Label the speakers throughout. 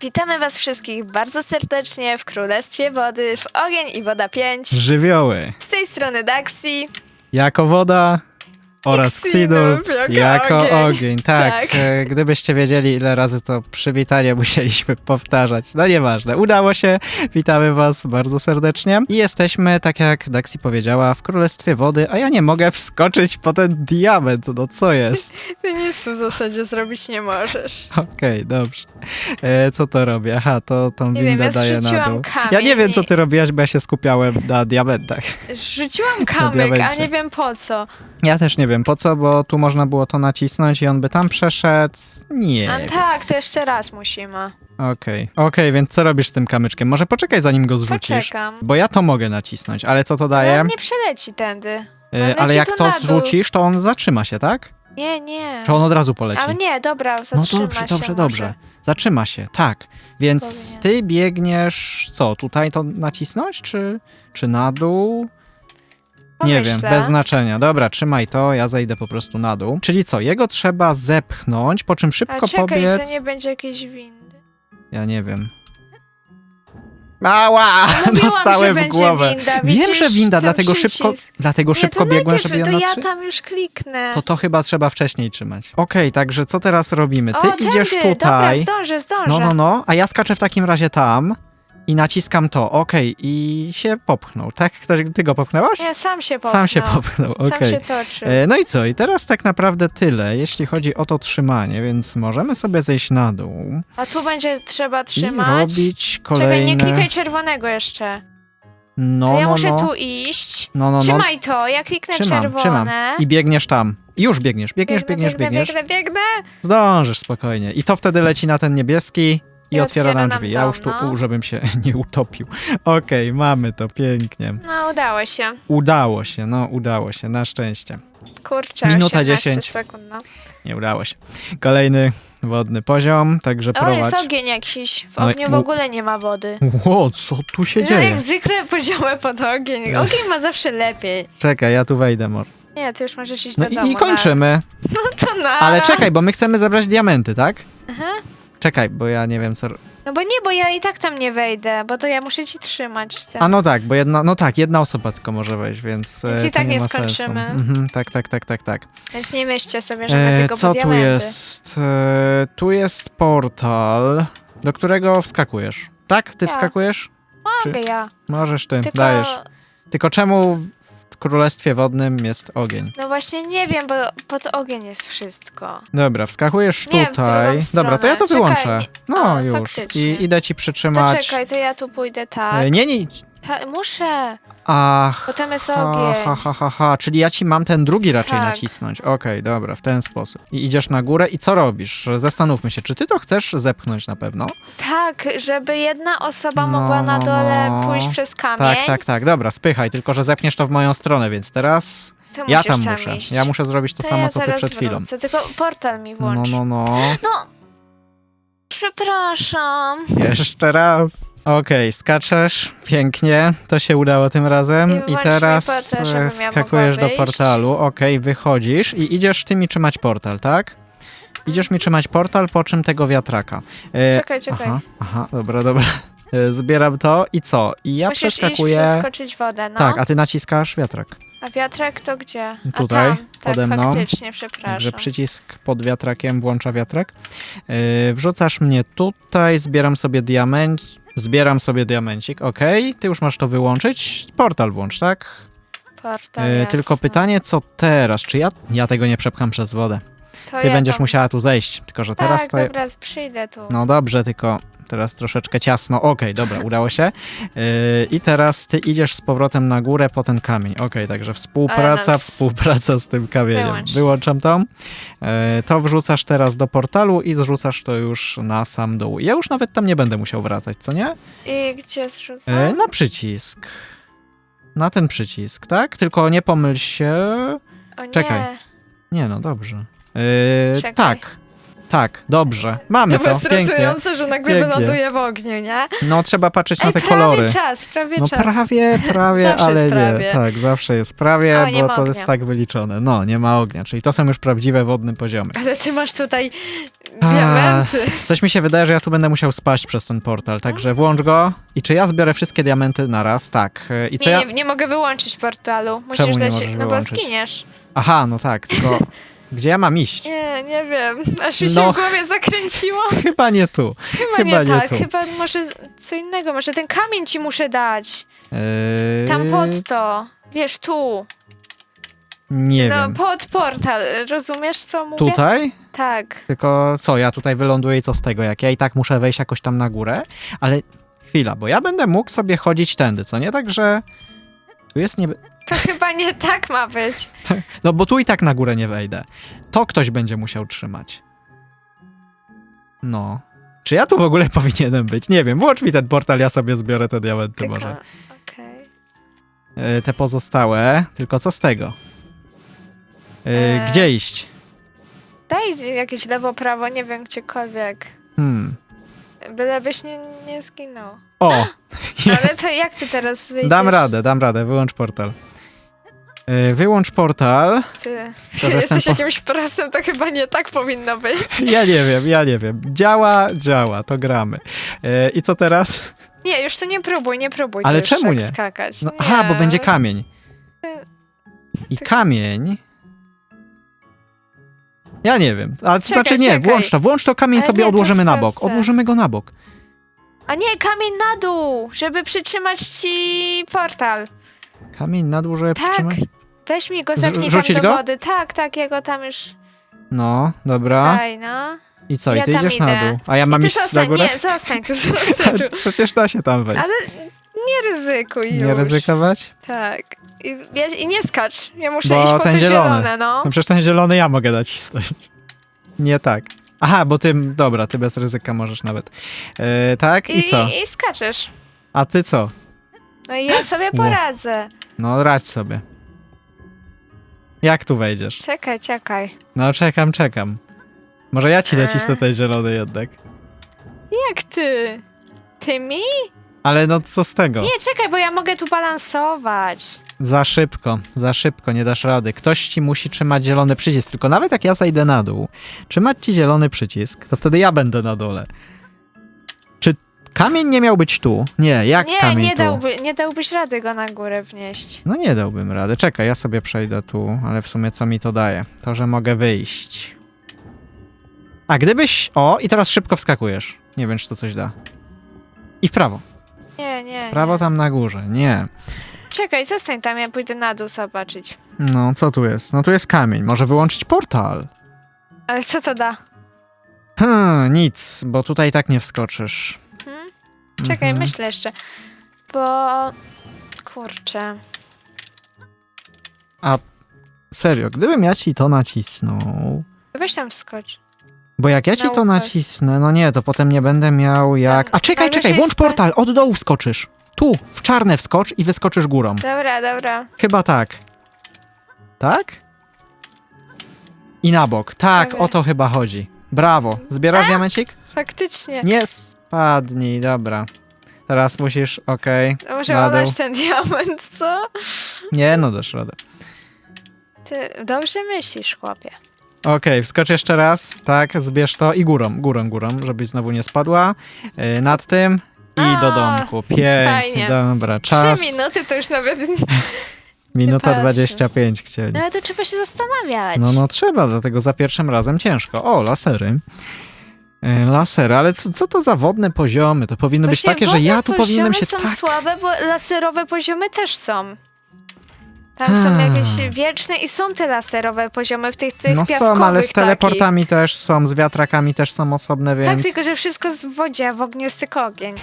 Speaker 1: Witamy Was wszystkich bardzo serdecznie w Królestwie Wody, w Ogień i Woda 5.
Speaker 2: Żywioły.
Speaker 1: Z tej strony Daxi.
Speaker 2: Jako woda oraz Xidul
Speaker 1: jako ogień.
Speaker 2: ogień. Tak,
Speaker 1: Tak.
Speaker 2: e, gdybyście wiedzieli ile razy to przywitanie musieliśmy powtarzać. No nieważne, udało się. Witamy was bardzo serdecznie. I jesteśmy, tak jak Daxi powiedziała, w Królestwie Wody, a ja nie mogę wskoczyć po ten diament. No co jest?
Speaker 1: Ty nic w zasadzie zrobić nie możesz.
Speaker 2: Okej, dobrze. E, co to robię? Aha, to tą
Speaker 1: Nie wiem,
Speaker 2: windę
Speaker 1: ja
Speaker 2: daję na
Speaker 1: zrzuciłam
Speaker 2: dół. Ja nie wiem, co
Speaker 1: i-
Speaker 2: ty robiłaś, bo ja się skupiałem na diamentach.
Speaker 1: Rzuciłam kamyk, a
Speaker 2: diamencie.
Speaker 1: nie wiem po co.
Speaker 2: Ja też nie wiem po co, bo tu można było to nacisnąć i on by tam przeszedł. Nie.
Speaker 1: A tak, to jeszcze raz musimy.
Speaker 2: Okej. Okej, więc co robisz z tym kamyczkiem? Może poczekaj zanim go zrzucisz.
Speaker 1: Poczekam.
Speaker 2: Bo ja to mogę nacisnąć, ale co to daje?
Speaker 1: on nie przeleci tędy.
Speaker 2: Y,
Speaker 1: on leci
Speaker 2: ale jak
Speaker 1: tu
Speaker 2: to
Speaker 1: na dół.
Speaker 2: zrzucisz, to on zatrzyma się, tak?
Speaker 1: Nie, nie.
Speaker 2: Czy on od razu poleci?
Speaker 1: Ale nie, dobra,
Speaker 2: no
Speaker 1: zatrzyma
Speaker 2: dobrze,
Speaker 1: się
Speaker 2: dobrze,
Speaker 1: może.
Speaker 2: dobrze. Zatrzyma się, tak. Więc
Speaker 1: Powinien.
Speaker 2: ty biegniesz, co, tutaj to nacisnąć, czy, czy na dół? Nie wiem, bez znaczenia. Dobra, trzymaj to, ja zejdę po prostu na dół. Czyli co, jego trzeba zepchnąć, po czym
Speaker 1: A
Speaker 2: szybko
Speaker 1: czekaj,
Speaker 2: pobiec.
Speaker 1: to nie będzie jakiejś windy.
Speaker 2: Ja nie wiem. Ała!
Speaker 1: Mówiłam,
Speaker 2: Dostałem
Speaker 1: że
Speaker 2: w
Speaker 1: będzie
Speaker 2: głowę.
Speaker 1: winda.
Speaker 2: Wiem,
Speaker 1: Widzisz,
Speaker 2: że winda, dlatego
Speaker 1: przycisk.
Speaker 2: szybko, dlatego
Speaker 1: Nie,
Speaker 2: szybko
Speaker 1: to
Speaker 2: biegłem,
Speaker 1: najpierw,
Speaker 2: żeby ją
Speaker 1: to ja tam już kliknę.
Speaker 2: To to chyba trzeba wcześniej trzymać. Okej, także co teraz robimy? Ty
Speaker 1: o,
Speaker 2: idziesz
Speaker 1: tędy.
Speaker 2: tutaj.
Speaker 1: Dobra, zdążę, zdążę.
Speaker 2: No, no, no, a ja skaczę w takim razie tam i naciskam to. Okej, i się popchnął. Tak? Ktoś, ty go popchnęłaś?
Speaker 1: Nie, sam się popchnął.
Speaker 2: Sam się popchnął, okej.
Speaker 1: Sam się toczy.
Speaker 2: E, No i co? I teraz tak naprawdę tyle, jeśli chodzi o to trzymanie, więc możemy sobie zejść na dół
Speaker 1: A tu będzie trzeba
Speaker 2: i
Speaker 1: trzymać.
Speaker 2: robić kolejne...
Speaker 1: Czekaj, nie klikaj czerwonego jeszcze.
Speaker 2: No,
Speaker 1: to ja
Speaker 2: no,
Speaker 1: muszę
Speaker 2: no.
Speaker 1: tu iść.
Speaker 2: No, no, no.
Speaker 1: Trzymaj to, ja kliknę
Speaker 2: Trzymam,
Speaker 1: czerwone.
Speaker 2: trzymam. I biegniesz tam. I Już biegniesz, biegniesz,
Speaker 1: Biegnę,
Speaker 2: biegniesz,
Speaker 1: biegnę,
Speaker 2: biegniesz.
Speaker 1: Biegnę, biegnę.
Speaker 2: Zdążysz spokojnie. I to wtedy leci na ten niebieski i,
Speaker 1: I
Speaker 2: otwiera
Speaker 1: otwiera
Speaker 2: nam drzwi. Ja już tu,
Speaker 1: no.
Speaker 2: żebym się nie utopił. Okej, mamy to, pięknie.
Speaker 1: No, udało się.
Speaker 2: Udało się, no udało się, na szczęście.
Speaker 1: Kurczę,
Speaker 2: Minuta
Speaker 1: 18
Speaker 2: 10.
Speaker 1: sekund, no.
Speaker 2: Nie udało się. Kolejny wodny poziom, także
Speaker 1: O, jest
Speaker 2: prowadź.
Speaker 1: ogień jakiś. W
Speaker 2: No i-
Speaker 1: ogniu w ogóle nie ma wody.
Speaker 2: Ło, co tu się
Speaker 1: No,
Speaker 2: dzieje?
Speaker 1: jak zwykle poziomy pod ogień.
Speaker 2: Ech.
Speaker 1: Ogień ma zawsze lepiej.
Speaker 2: Czekaj, ja tu wejdę może.
Speaker 1: Nie, ty już możesz iść
Speaker 2: No
Speaker 1: do domu.
Speaker 2: i, i kończymy.
Speaker 1: Na... No to na.
Speaker 2: Ale czekaj, bo my chcemy zebrać diamenty, tak?
Speaker 1: Aha.
Speaker 2: Czekaj, bo ja nie wiem co...
Speaker 1: No bo nie, bo ja i tak tam nie wejdę, bo to ja muszę ci trzymać ten.
Speaker 2: A no tak, bo jedna, no tak, jedna osoba tylko może wejść, więc,
Speaker 1: Więc
Speaker 2: e,
Speaker 1: i
Speaker 2: to
Speaker 1: tak
Speaker 2: nie ma
Speaker 1: skończymy.
Speaker 2: Mhm, tak, tak, tak, tak, tak.
Speaker 1: Więc nie myślcie sobie, że my
Speaker 2: E,
Speaker 1: tylko
Speaker 2: co tu
Speaker 1: diamenty.
Speaker 2: jest? E, tu jest portal, do którego wskakujesz. Tak? Ty
Speaker 1: Ja.
Speaker 2: wskakujesz?
Speaker 1: Mogę ja.
Speaker 2: Możesz ty,
Speaker 1: Tylko...
Speaker 2: dajesz. Tylko czemu w Królestwie Wodnym jest ogień?
Speaker 1: No właśnie nie wiem, bo pod ogień jest wszystko.
Speaker 2: Dobra, wskakujesz
Speaker 1: Nie, w
Speaker 2: tutaj.
Speaker 1: drugą
Speaker 2: Dobra, to ja to.
Speaker 1: Czekaj,
Speaker 2: wyłączę.
Speaker 1: nie-
Speaker 2: No już.
Speaker 1: faktycznie.
Speaker 2: I idę ci
Speaker 1: To
Speaker 2: przytrzymać.
Speaker 1: czekaj, to ja tu pójdę tak.
Speaker 2: E, nie, nie.
Speaker 1: Muszę,
Speaker 2: Ach.
Speaker 1: bo tam jest ogień.
Speaker 2: ha, ha, ha, ha, czyli ja ci mam ten drugi raczej
Speaker 1: Tak.
Speaker 2: nacisnąć. Okej, dobra, w ten sposób. I idziesz na górę i co robisz? Zastanówmy się, czy ty to chcesz zepchnąć na pewno?
Speaker 1: Tak, żeby jedna osoba
Speaker 2: No,
Speaker 1: mogła na
Speaker 2: no,
Speaker 1: dole
Speaker 2: no.
Speaker 1: pójść przez kamień.
Speaker 2: Tak, tak, tak, dobra, spychaj, tylko że zepniesz to w moją stronę, więc teraz
Speaker 1: Ty
Speaker 2: ja
Speaker 1: musisz
Speaker 2: tam
Speaker 1: tam
Speaker 2: muszę.
Speaker 1: Iść.
Speaker 2: Ja muszę zrobić to, samo,
Speaker 1: ja
Speaker 2: co ty
Speaker 1: zaraz
Speaker 2: przed chwilą.
Speaker 1: Wrócę, tylko portal mi
Speaker 2: No,
Speaker 1: włącz.
Speaker 2: no, no.
Speaker 1: no. Przepraszam.
Speaker 2: Jeszcze raz. Okej, skaczesz, pięknie, to się udało tym razem.
Speaker 1: I
Speaker 2: I, teraz
Speaker 1: portal, żebym
Speaker 2: e, wskakujesz do
Speaker 1: wyjść.
Speaker 2: portalu, okej, wychodzisz i idziesz ty mi trzymać portal, tak? Idziesz mi trzymać portal, po czym tego wiatraka. E,
Speaker 1: Czekaj, czekaj.
Speaker 2: Aha, aha, dobra, dobra. E, Zbieram to i co? I ja
Speaker 1: Musisz iść
Speaker 2: przeskakuję...
Speaker 1: przeskoczyć wodę, no.
Speaker 2: Tak, a ty naciskasz wiatrak.
Speaker 1: A wiatrak to gdzie?
Speaker 2: Tutaj,
Speaker 1: a tam. Tak,
Speaker 2: pode mną.
Speaker 1: faktycznie, przepraszam.
Speaker 2: Także przycisk pod wiatrakiem włącza wiatrak. Yy, wrzucasz mnie tutaj, zbieram sobie diament. Zbieram sobie diamencik, okej. Ty już masz to wyłączyć. Portal włącz, tak?
Speaker 1: Portal, jasne.
Speaker 2: tylko pytanie, co teraz? Czy ja, ja tego nie przepcham przez wodę?
Speaker 1: To
Speaker 2: Ty
Speaker 1: ja
Speaker 2: będziesz
Speaker 1: tam-
Speaker 2: musiała tu zejść, tylko że teraz
Speaker 1: tak,
Speaker 2: to...
Speaker 1: dobra, przyjdę tu.
Speaker 2: No dobrze, tylko teraz troszeczkę ciasno. Okej, dobra, udało się. Yy, I teraz ty idziesz z powrotem na górę po ten kamień. Okej, także współpraca, współpraca z tym kamieniem.
Speaker 1: Wyłącz.
Speaker 2: Wyłączam to. Yy, to wrzucasz teraz do portalu i zrzucasz to już na sam dół. Ja już nawet tam nie będę musiał wracać, co nie?
Speaker 1: I gdzie zrzucam?
Speaker 2: Yy, na przycisk. Na ten przycisk, tak? Tylko nie pomyl się.
Speaker 1: o nie.
Speaker 2: czekaj. Nie, no dobrze.
Speaker 1: Czekaj.
Speaker 2: tak. Tak, dobrze. Mamy
Speaker 3: To
Speaker 2: to.
Speaker 3: jest stresujące, że nagle
Speaker 2: Pięknie.
Speaker 3: wyląduje w ogniu, nie?
Speaker 2: No trzeba patrzeć na
Speaker 1: Ej,
Speaker 2: te
Speaker 1: prawie
Speaker 2: kolory.
Speaker 1: czas, prawie
Speaker 2: No
Speaker 1: czas.
Speaker 2: prawie, prawie,
Speaker 3: Zawsze
Speaker 2: ale
Speaker 3: jest
Speaker 2: nie.
Speaker 3: prawie.
Speaker 2: Tak, zawsze jest prawie,
Speaker 1: O, nie
Speaker 2: bo to
Speaker 1: ognia.
Speaker 2: jest tak wyliczone. No, nie ma ognia, czyli to są już prawdziwe wodne poziomy.
Speaker 3: Ale ty masz tutaj
Speaker 2: A.
Speaker 3: diamenty.
Speaker 2: Coś mi się wydaje, że ja tu będę musiał spaść przez ten portal, także włącz go. I czy ja zbiorę wszystkie diamenty na raz? Tak. E, I co
Speaker 1: Nie,
Speaker 2: ja...
Speaker 1: nie, nie mogę wyłączyć portalu. Musisz
Speaker 2: Czemu nie
Speaker 1: dać.
Speaker 2: możesz
Speaker 1: No bo zginiesz.
Speaker 2: Aha, no tak, tylko gdzie ja mam iść?
Speaker 3: Nie, nie wiem. Aż mi się
Speaker 2: No.
Speaker 3: w głowie zakręciło.
Speaker 2: Chyba nie tu.
Speaker 1: Chyba,
Speaker 2: Chyba
Speaker 1: nie,
Speaker 2: nie
Speaker 1: tak,
Speaker 2: tu.
Speaker 1: chyba może co innego, może ten kamień ci muszę dać.
Speaker 2: Eee,
Speaker 1: Tam pod to. Wiesz, tu.
Speaker 2: Nie
Speaker 1: no,
Speaker 2: wiem.
Speaker 1: pod portal. Rozumiesz, co mówię?
Speaker 2: Tutaj?
Speaker 1: Tak.
Speaker 2: Tylko co, ja tutaj wyląduję i co z tego? Jak ja i tak muszę wejść jakoś tam na górę? Ale chwila, bo ja będę mógł sobie chodzić tędy, co nie? Także tu jest niebe...
Speaker 1: To chyba nie tak ma być.
Speaker 2: No bo tu i tak na górę nie wejdę. To ktoś będzie musiał trzymać. No. Czy ja tu w ogóle powinienem być? Nie wiem, włącz mi ten portal, ja sobie zbiorę te diamenty
Speaker 1: Tylko,
Speaker 2: może.
Speaker 1: okej.
Speaker 2: E, te pozostałe, tylko co z tego? E,
Speaker 1: E.
Speaker 2: Gdzie iść?
Speaker 1: Daj jakieś lewo, prawo, nie wiem, gdziekolwiek.
Speaker 2: Hmm.
Speaker 1: Bylebyś nie, nie zginął.
Speaker 2: O!
Speaker 1: No, ale to jak ty teraz wyjdziesz?
Speaker 2: Dam radę, dam radę, wyłącz portal. E, Wyłącz portal.
Speaker 1: Ty.
Speaker 3: Jesteś
Speaker 2: po-
Speaker 3: jakimś prosem, to chyba nie tak powinno być.
Speaker 2: Ja nie wiem, ja nie wiem. Działa, działa, to gramy. E, I co teraz?
Speaker 1: Nie, już to nie próbuj, nie próbuj.
Speaker 2: Ale czemu
Speaker 1: tak
Speaker 2: nie?
Speaker 1: skakać.
Speaker 2: No,
Speaker 1: nie.
Speaker 2: aha, bo będzie kamień. I kamień. Ja nie wiem. Ale to
Speaker 1: Czekaj,
Speaker 2: znaczy nie,
Speaker 1: czekaj.
Speaker 2: włącz to, włącz to, kamień
Speaker 1: Ale
Speaker 2: sobie
Speaker 1: nie,
Speaker 2: odłożymy na bok. Odłożymy go na bok.
Speaker 1: A nie, kamień na dół, żeby przytrzymać ci portal.
Speaker 2: Kamień na dół, żeby
Speaker 1: Tak.
Speaker 2: przytrzymać?
Speaker 1: Weź mi go, zepnij tam
Speaker 2: rzucić
Speaker 1: do
Speaker 2: go?
Speaker 1: wody. Tak, tak, jego tam już...
Speaker 2: No, dobra.
Speaker 1: Daj, no.
Speaker 2: I co, i
Speaker 1: Ja
Speaker 2: ty
Speaker 1: tam
Speaker 2: idziesz na
Speaker 1: idę.
Speaker 2: dół. A ja
Speaker 1: I
Speaker 2: mam
Speaker 1: ty
Speaker 2: iść na
Speaker 1: zostań,
Speaker 2: górę?
Speaker 1: nie, zostań tu, zostań tu.
Speaker 2: Przecież da się tam wejść.
Speaker 1: Ale nie ryzykuj już.
Speaker 2: Nie ryzykować?
Speaker 1: Tak. I, ja, I nie skacz. Ja muszę
Speaker 2: Bo
Speaker 1: iść po
Speaker 2: ten
Speaker 1: te
Speaker 2: zielony.
Speaker 1: zielone, no.
Speaker 2: No przecież ten zielony ja mogę nacisnąć. Nie tak. Aha, bo ty, dobra, ty bez ryzyka możesz nawet. E, tak? I,
Speaker 1: I,
Speaker 2: co?
Speaker 1: I skaczesz.
Speaker 2: A ty co?
Speaker 1: No i ja sobie poradzę.
Speaker 2: No radź sobie. Jak tu wejdziesz?
Speaker 1: Czekaj, czekaj.
Speaker 2: No czekam, czekam. Może ja ci
Speaker 1: E.
Speaker 2: nacisnę ten zielony jednak.
Speaker 1: Jak ty? Ty mi?
Speaker 2: Ale no co z tego?
Speaker 1: Nie, czekaj, bo ja mogę tu balansować.
Speaker 2: Za szybko, za szybko, nie dasz rady. Ktoś ci musi trzymać zielony przycisk, tylko nawet jak ja zajdę na dół, trzymać ci zielony przycisk, to wtedy ja będę na dole. Kamień nie miał być tu? Nie, jak
Speaker 1: nie,
Speaker 2: kamień
Speaker 1: nie,
Speaker 2: tu?
Speaker 1: dałby, nie dałbyś rady go na górę wnieść.
Speaker 2: No nie dałbym rady. Czekaj, ja sobie przejdę tu, ale w sumie co mi to daje? To, że mogę wyjść. A gdybyś... O, i teraz szybko wskakujesz. Nie wiem, czy to coś da. I w prawo.
Speaker 1: Nie, nie.
Speaker 2: Prawo
Speaker 1: nie.
Speaker 2: tam na górze. Nie.
Speaker 1: Czekaj, zostań tam, ja pójdę na dół zobaczyć.
Speaker 2: No, co tu jest? No tu jest kamień. Może wyłączyć portal.
Speaker 1: Ale co to da?
Speaker 2: Hmm, nic, bo tutaj tak nie wskoczysz.
Speaker 1: Czekaj,
Speaker 2: Mhm.
Speaker 1: myślę jeszcze. Bo... Kurczę.
Speaker 2: Serio, gdybym ja ci to nacisnął...
Speaker 1: Weź tam wskocz.
Speaker 2: Bo jak ja ci to nacisnę, no nie, to potem nie będę miał jak...
Speaker 1: Tam
Speaker 2: A czekaj, czekaj, włącz
Speaker 1: spa-
Speaker 2: portal, od dołu wskoczysz. Tu, w czarne wskocz i wyskoczysz górą.
Speaker 1: Dobra, dobra.
Speaker 2: Chyba tak. Tak? I na bok. Tak,
Speaker 1: Dobra.
Speaker 2: o to chyba chodzi. Brawo. Zbierasz diamencik?
Speaker 1: Faktycznie.
Speaker 2: Nie spadnij, dobra. Teraz musisz, okej. Na dół.
Speaker 1: olać ten diament, co?
Speaker 2: Nie, no dasz radę.
Speaker 1: Ty dobrze myślisz, chłopie.
Speaker 2: Okej, wskocz jeszcze raz. Tak, zbierz to i górą, górą, górą, żebyś znowu nie spadła. Yy, nad tym i do
Speaker 1: A,
Speaker 2: domku. Pięknie,
Speaker 1: fajnie.
Speaker 2: dobra. Czas.
Speaker 1: Trzy minuty to już nawet...
Speaker 2: Minuta
Speaker 1: patrzę.
Speaker 2: 25 chcieli.
Speaker 1: No ale tu trzeba się zastanawiać.
Speaker 2: No, no trzeba, dlatego za pierwszym razem ciężko. O, lasery. E, Lasery, ale co, co to za wodne poziomy? To powinno być
Speaker 1: Właśnie
Speaker 2: takie, że
Speaker 1: wodne
Speaker 2: ja tu powinienem się
Speaker 1: poziomy są
Speaker 2: tak...
Speaker 1: słabe, bo laserowe poziomy też są. Tam są
Speaker 2: Hmm.
Speaker 1: jakieś wieczne i są te laserowe poziomy w tych, tych
Speaker 2: No
Speaker 1: piaskowych
Speaker 2: są, ale z
Speaker 1: takich.
Speaker 2: teleportami też są, z wiatrakami też są osobne,
Speaker 1: Tak,
Speaker 2: więc...
Speaker 1: tylko że wszystko z wodzie, a w ogniu jest tylko ogień.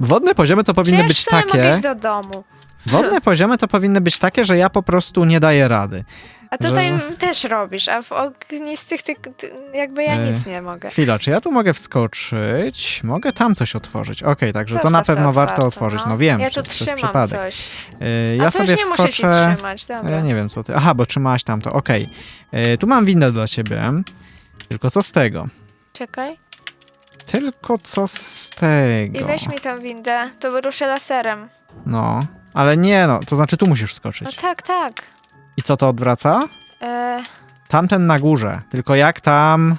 Speaker 2: Wodne poziomy to powinny być
Speaker 1: sumie mogę
Speaker 2: takie...
Speaker 1: iść do domu.
Speaker 2: Wodne poziomy to powinny być takie, że ja po prostu nie daję rady.
Speaker 1: A tutaj
Speaker 2: Że-
Speaker 1: też robisz, a w ognistych ty, ty, jakby ja
Speaker 2: Ej.
Speaker 1: nic nie mogę.
Speaker 2: Chwila, czy ja tu mogę wskoczyć? Mogę tam coś otworzyć. Okej, także to
Speaker 1: Zostaw
Speaker 2: na pewno warto
Speaker 1: otwarte,
Speaker 2: otworzyć. No,
Speaker 1: no.
Speaker 2: wiem,
Speaker 1: Ja tu trzymam
Speaker 2: przypadek.
Speaker 1: coś.
Speaker 2: Yy,
Speaker 1: A
Speaker 2: ja
Speaker 1: to
Speaker 2: sobie
Speaker 1: już nie muszę ci
Speaker 2: wskoczę...
Speaker 1: trzymać, dobra.
Speaker 2: Ja nie wiem co ty. Aha, bo trzymałaś tamto. Okej. Yy, tu mam windę dla ciebie. Tylko co z tego?
Speaker 1: Czekaj.
Speaker 2: Tylko co z tego?
Speaker 1: I weź mi tą windę, to ruszę laserem.
Speaker 2: No, ale nie no, to znaczy tu musisz
Speaker 1: No
Speaker 2: wskoczyć.
Speaker 1: tak, tak.
Speaker 2: I co to odwraca?
Speaker 1: E,
Speaker 2: Tamten na górze. Tylko jak tam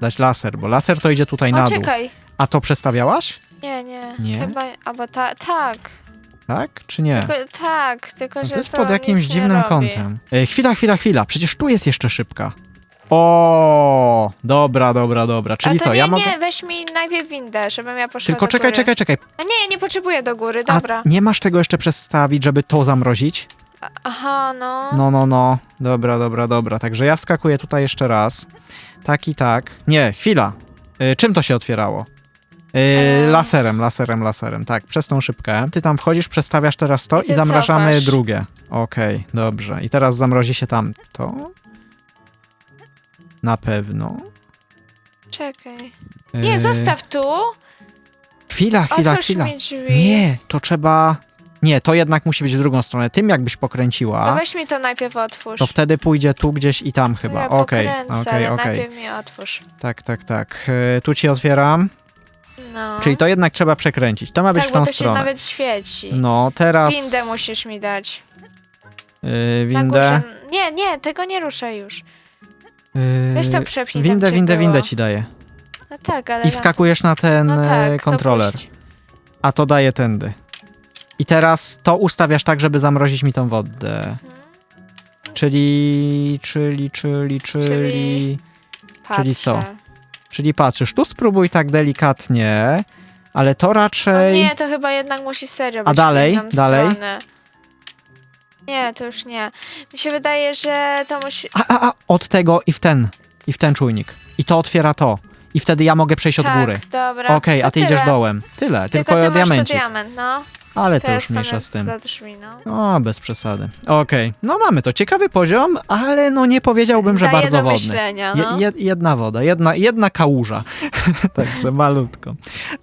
Speaker 2: dać laser? Bo laser to idzie tutaj na
Speaker 1: o,
Speaker 2: dół.
Speaker 1: czekaj.
Speaker 2: A to przestawiałaś?
Speaker 1: Nie, nie.
Speaker 2: Nie?
Speaker 1: Chyba, albo ta, tak.
Speaker 2: Tak czy nie?
Speaker 1: Tylko, tak, tylko
Speaker 2: No
Speaker 1: że
Speaker 2: to jest pod jakimś
Speaker 1: nic nie
Speaker 2: dziwnym
Speaker 1: robi.
Speaker 2: kątem. E, chwila, chwila, chwila. Przecież tu jest jeszcze szybka. O, dobra, dobra, dobra. Czyli
Speaker 1: A to
Speaker 2: co,
Speaker 1: nie,
Speaker 2: ja mogę...
Speaker 1: nie, weź mi najpierw windę, żebym ja poszła
Speaker 2: Tylko
Speaker 1: do
Speaker 2: czekaj,
Speaker 1: góry.
Speaker 2: czekaj, czekaj.
Speaker 1: A nie, nie potrzebuję do góry,
Speaker 2: A
Speaker 1: dobra.
Speaker 2: nie masz tego jeszcze przestawić, żeby to zamrozić?
Speaker 1: Aha, no.
Speaker 2: No, no, no. Dobra, dobra, dobra. Także ja wskakuję tutaj jeszcze raz. Tak i tak. Nie, chwila. Y, czym to się otwierało? Y,
Speaker 1: Em.
Speaker 2: laserem, laserem, laserem. Tak, przez tą szybkę. Ty tam wchodzisz, przestawiasz teraz to
Speaker 1: I
Speaker 2: i,
Speaker 1: ty
Speaker 2: zamrażamy
Speaker 1: cofasz.
Speaker 2: drugie. Okej, dobrze. I teraz zamrozi się tam to. Na pewno.
Speaker 1: Czekaj. Nie,
Speaker 2: Y,
Speaker 1: zostaw tu.
Speaker 2: Chwila, chwila,
Speaker 1: Otwórz
Speaker 2: chwila.
Speaker 1: mi drzwi.
Speaker 2: Nie, to trzeba... Nie, to jednak musi być w drugą stronę. Tym jakbyś
Speaker 1: No
Speaker 2: pokręciła,
Speaker 1: weź mi to najpierw otwórz.
Speaker 2: to wtedy pójdzie tu gdzieś i tam chyba.
Speaker 1: Ja
Speaker 2: Okej,
Speaker 1: pokręcę,
Speaker 2: okej,
Speaker 1: ale
Speaker 2: okej.
Speaker 1: najpierw mi otwórz.
Speaker 2: Tak, tak, tak. E, tu ci otwieram.
Speaker 1: No.
Speaker 2: Czyli to jednak trzeba przekręcić. To ma być
Speaker 1: tak,
Speaker 2: w tą
Speaker 1: bo to się
Speaker 2: stronę.
Speaker 1: nawet świeci.
Speaker 2: No, teraz.
Speaker 1: Windę musisz mi dać. Na
Speaker 2: windę.
Speaker 1: górze. Nie, nie, tego nie ruszaj już.
Speaker 2: Yy,
Speaker 1: Weź to przepnij tam,
Speaker 2: windę,
Speaker 1: gdzie
Speaker 2: windę,
Speaker 1: było.
Speaker 2: windę ci daję.
Speaker 1: No tak, ale...
Speaker 2: I wskakujesz na ten
Speaker 1: no
Speaker 2: e,
Speaker 1: tak, to
Speaker 2: kontroler.
Speaker 1: puść.
Speaker 2: A to daje tędy. I teraz to ustawiasz tak, żeby zamrozić mi tą wodę. Czyli, czyli, czyli, czyli.
Speaker 1: Czyli- Patrzę.
Speaker 2: Co? Czyli patrzysz, tu spróbuj tak delikatnie, ale to
Speaker 1: O
Speaker 2: raczej.
Speaker 1: nie, to chyba jednak musi serio być
Speaker 2: A dalej?
Speaker 1: jedną
Speaker 2: Dalej?
Speaker 1: Stronę. Nie, to już nie. Mi się wydaje, że to musi...
Speaker 2: A, a, a, od tego i w ten, i w ten czujnik. I to otwiera to. I wtedy ja mogę przejść od
Speaker 1: tak,
Speaker 2: góry.
Speaker 1: dobra.
Speaker 2: Okej,
Speaker 1: to
Speaker 2: a ty
Speaker 1: tyle.
Speaker 2: idziesz dołem. Tyle, tylko,
Speaker 1: Tylko ty masz tu
Speaker 2: diamencik.
Speaker 1: diament, no.
Speaker 2: Ale to, już mniejsza z tym.
Speaker 1: za drzwi, no.
Speaker 2: O, bez przesady. Okej, no mamy to. Ciekawy poziom, ale no nie powiedziałbym, że
Speaker 1: Daje
Speaker 2: bardzo
Speaker 1: do
Speaker 2: wodny.
Speaker 1: myślenia,
Speaker 2: Je,
Speaker 1: no.
Speaker 2: jed- jedna woda, jedna, jedna kałuża. Także malutko.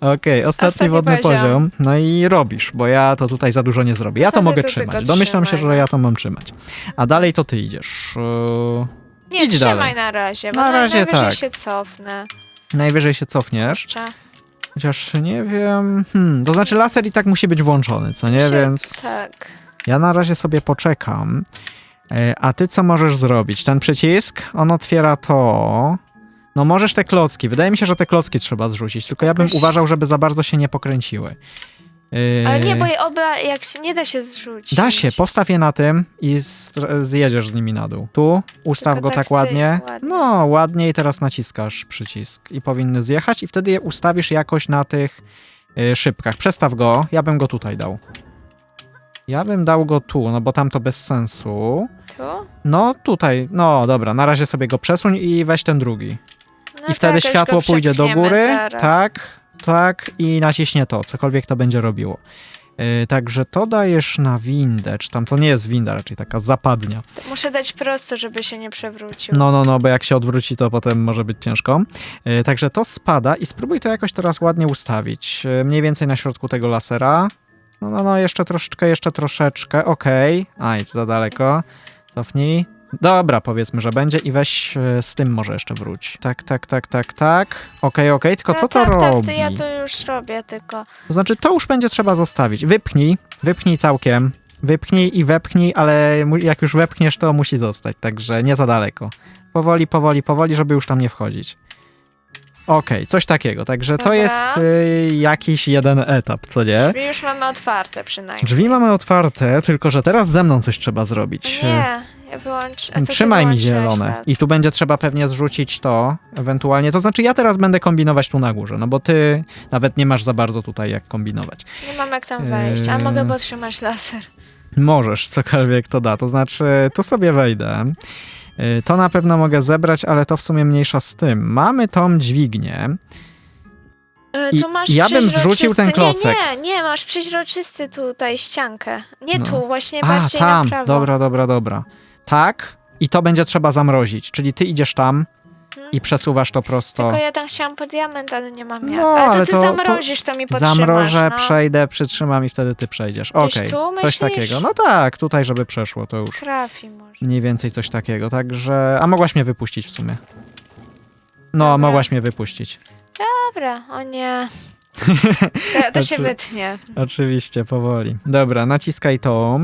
Speaker 2: Okej, ostatni
Speaker 1: Ostatni
Speaker 2: wodny poziom.
Speaker 1: poziom.
Speaker 2: No i robisz, bo ja to tutaj za dużo nie zrobię. Ja
Speaker 1: No
Speaker 2: to mogę trzymać.
Speaker 1: tylko
Speaker 2: Domyślam się,
Speaker 1: trzymaj,
Speaker 2: że ja
Speaker 1: no.
Speaker 2: to mam trzymać. A dalej to ty idziesz. Yy,
Speaker 1: Nie,
Speaker 2: idź
Speaker 1: trzymaj
Speaker 2: dalej.
Speaker 1: na razie, bo
Speaker 2: Na
Speaker 1: na
Speaker 2: razie
Speaker 1: najwyżej
Speaker 2: tak.
Speaker 1: się cofnę.
Speaker 2: najwyżej się cofniesz.
Speaker 1: Kurczę.
Speaker 2: Chociaż nie wiem. Hmm, to znaczy laser i tak musi być włączony, co nie? Więc
Speaker 1: Tak.
Speaker 2: ja na razie sobie poczekam. E, A ty co możesz zrobić? Ten przycisk, on otwiera to. No możesz te klocki. Wydaje mi się, że te klocki trzeba zrzucić, tylko ja bym
Speaker 1: Jakoś-
Speaker 2: uważał, żeby za bardzo się nie pokręciły. E,
Speaker 1: Ale nie, bo je oba, jak się, nie da się zrzucić.
Speaker 2: Da się, postaw je na tym i zjedziesz z nimi na dół. Tu, ustaw
Speaker 1: Tylko
Speaker 2: go
Speaker 1: tak
Speaker 2: tak ładnie.
Speaker 1: ładnie.
Speaker 2: No, ładnie i teraz naciskasz przycisk i powinny zjechać i wtedy je ustawisz jakoś na tych y, szybkach. Przestaw go, ja bym go tutaj dał. Ja bym dał go tu, no bo tam to bez sensu.
Speaker 1: Tu?
Speaker 2: No tutaj, no dobra, na razie sobie go przesuń i weź ten drugi.
Speaker 1: No
Speaker 2: I wtedy światło pójdzie do góry,
Speaker 1: zaraz.
Speaker 2: tak, tak i naciśnie to, cokolwiek to będzie robiło. Yy, także to dajesz na windę, czy tam to nie jest winda, raczej taka zapadnia.
Speaker 1: Muszę dać prosto, żeby się nie przewrócił.
Speaker 2: No, no, no, bo jak się odwróci, to potem może być ciężko. Yy, także to spada i spróbuj to jakoś teraz ładnie ustawić. Yy, mniej więcej na środku tego lasera. No, no, no, jeszcze troszeczkę, jeszcze troszeczkę, okej. A, idź za daleko. Cofnij. Dobra, powiedzmy, że będzie i weź yy, z tym może jeszcze wróć. Tak, tak, tak, tak, tak. Okej, okej, tylko
Speaker 1: No
Speaker 2: co to
Speaker 1: tak,
Speaker 2: robi?
Speaker 1: Tak, to ja to już robię, tylko...
Speaker 2: To znaczy, to już będzie trzeba zostawić. Wypchnij, wypchnij całkiem. Wypchnij i wepchnij, ale mu- jak już wepchniesz, to musi zostać, także nie za daleko. Powoli, powoli, powoli, żeby już tam nie wchodzić. Okej, coś takiego, także to
Speaker 1: Dobra.
Speaker 2: jest y, jakiś jeden etap, co nie?
Speaker 1: Drzwi już mamy otwarte przynajmniej.
Speaker 2: Drzwi mamy otwarte, tylko że teraz ze mną coś trzeba zrobić.
Speaker 1: Nie, ja wyłącz... a to ty
Speaker 2: Trzymaj mi
Speaker 1: wyłączyłeś,
Speaker 2: zielone. I tu będzie trzeba pewnie zrzucić to, ewentualnie. To znaczy, ja teraz będę kombinować tu na górze, no bo ty nawet nie masz za bardzo tutaj jak kombinować.
Speaker 1: Nie mam jak tam wejść, a mogę podtrzymać laser.
Speaker 2: Możesz, cokolwiek to da. To znaczy, tu sobie wejdę. Y, To na pewno mogę zebrać, ale to w sumie mniejsza z tym. Mamy tą dźwignię.
Speaker 1: E,
Speaker 2: I
Speaker 1: tu masz
Speaker 2: ja bym zrzucił ten klocek.
Speaker 1: Nie, nie, nie, masz przeźroczysty tutaj ściankę. Nie
Speaker 2: No.
Speaker 1: tu, właśnie
Speaker 2: A,
Speaker 1: bardziej
Speaker 2: tam.
Speaker 1: na prawo.
Speaker 2: Dobra, dobra, dobra. Tak. I to będzie trzeba zamrozić. Czyli ty idziesz tam. I przesuwasz to prosto.
Speaker 1: Tylko ja tam chciałam pod diament, ale nie mam jak.
Speaker 2: No,
Speaker 1: ale to ty
Speaker 2: to-
Speaker 1: zamrozisz, to, mi podtrzymasz.
Speaker 2: Zamrożę,
Speaker 1: no.
Speaker 2: przejdę, przytrzymam i wtedy ty przejdziesz. Okej,
Speaker 1: tu,
Speaker 2: coś takiego. No tak, tutaj, żeby przeszło, to już
Speaker 1: Trafi może.
Speaker 2: mniej więcej coś takiego. Także, a mogłaś mnie wypuścić w sumie. No,
Speaker 1: Dobra.
Speaker 2: mogłaś mnie wypuścić.
Speaker 1: Dobra, o nie. To, to się
Speaker 2: Znaczy-
Speaker 1: wytnie.
Speaker 2: Oczywiście, powoli. Dobra, naciskaj to.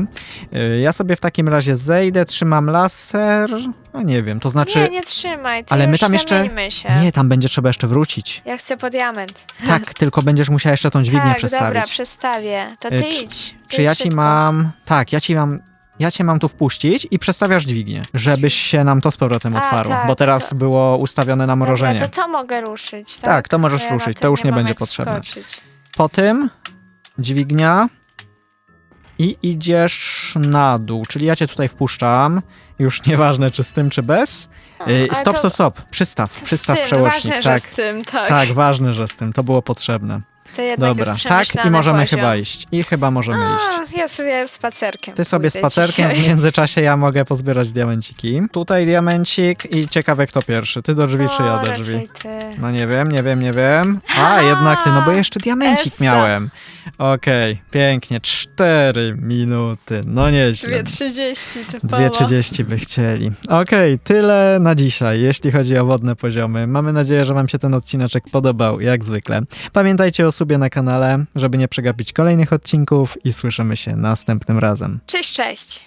Speaker 2: Y, Ja sobie w takim razie zejdę, trzymam laser. No nie wiem, to znaczy.
Speaker 1: nie, nie trzymaj, to
Speaker 2: ale my tam jeszcze-
Speaker 1: się.
Speaker 2: Nie, tam będzie trzeba jeszcze wrócić.
Speaker 1: Ja chcę po diament.
Speaker 2: Tak, tylko będziesz musiała jeszcze tą dźwignię
Speaker 1: tak,
Speaker 2: przestawić.
Speaker 1: dobra, przestawię. To ty
Speaker 2: Y, czy-
Speaker 1: idź.
Speaker 2: Czy
Speaker 1: Ty
Speaker 2: ja ci mam. Tak, ja ci mam. Ja cię mam tu wpuścić i przestawiasz dźwignię, żebyś się nam to z powrotem
Speaker 1: A,
Speaker 2: otwarło,
Speaker 1: tak,
Speaker 2: bo teraz
Speaker 1: to-
Speaker 2: było ustawione na mrożenie.
Speaker 1: Dobra, to to mogę ruszyć, tak?
Speaker 2: Tak, to możesz
Speaker 1: Ja na
Speaker 2: ruszyć,
Speaker 1: tym
Speaker 2: to już nie
Speaker 1: mam
Speaker 2: będzie
Speaker 1: jak
Speaker 2: potrzebne.
Speaker 1: wskoczyć.
Speaker 2: Po tym dźwignia i idziesz na dół, czyli ja cię tutaj wpuszczam, już nieważne czy z tym czy bez.
Speaker 1: Ale
Speaker 2: stop,
Speaker 1: to-
Speaker 2: stop, stop, przystaw,
Speaker 3: Z
Speaker 2: przystaw
Speaker 3: tym,
Speaker 2: przełącznik.
Speaker 3: ważne,
Speaker 2: tak,
Speaker 3: że z tym, tak.
Speaker 2: tak, ważne, że z tym, to było potrzebne.
Speaker 1: To jednak
Speaker 2: Dobra,
Speaker 1: jest
Speaker 2: tak i
Speaker 1: przemyślany
Speaker 2: możemy
Speaker 1: poziom.
Speaker 2: chyba iść. I chyba możemy iść.
Speaker 1: A, ja sobie spacerkiem
Speaker 2: Ty sobie
Speaker 1: pójdę
Speaker 2: spacerkiem, w
Speaker 1: dzisiaj.
Speaker 2: międzyczasie ja mogę pozbierać diamenciki. Tutaj diamencik i ciekawe kto pierwszy, ty do drzwi czy ja
Speaker 1: O,
Speaker 2: do
Speaker 1: raczej
Speaker 2: drzwi?
Speaker 1: ty.
Speaker 2: No nie wiem, nie wiem, nie wiem. A, jednak ty, no bo jeszcze diamencik miałem. Okej, pięknie, cztery minuty, no nieźle.
Speaker 3: 2.30 typowo.
Speaker 2: 2.30 by chcieli. Okej, tyle na dzisiaj, jeśli chodzi o wodne poziomy. Mamy nadzieję, że Wam się ten odcineczek podobał, jak zwykle. Pamiętajcie o subie na kanale, żeby nie przegapić kolejnych odcinków i słyszymy się następnym razem.
Speaker 1: Cześć, cześć.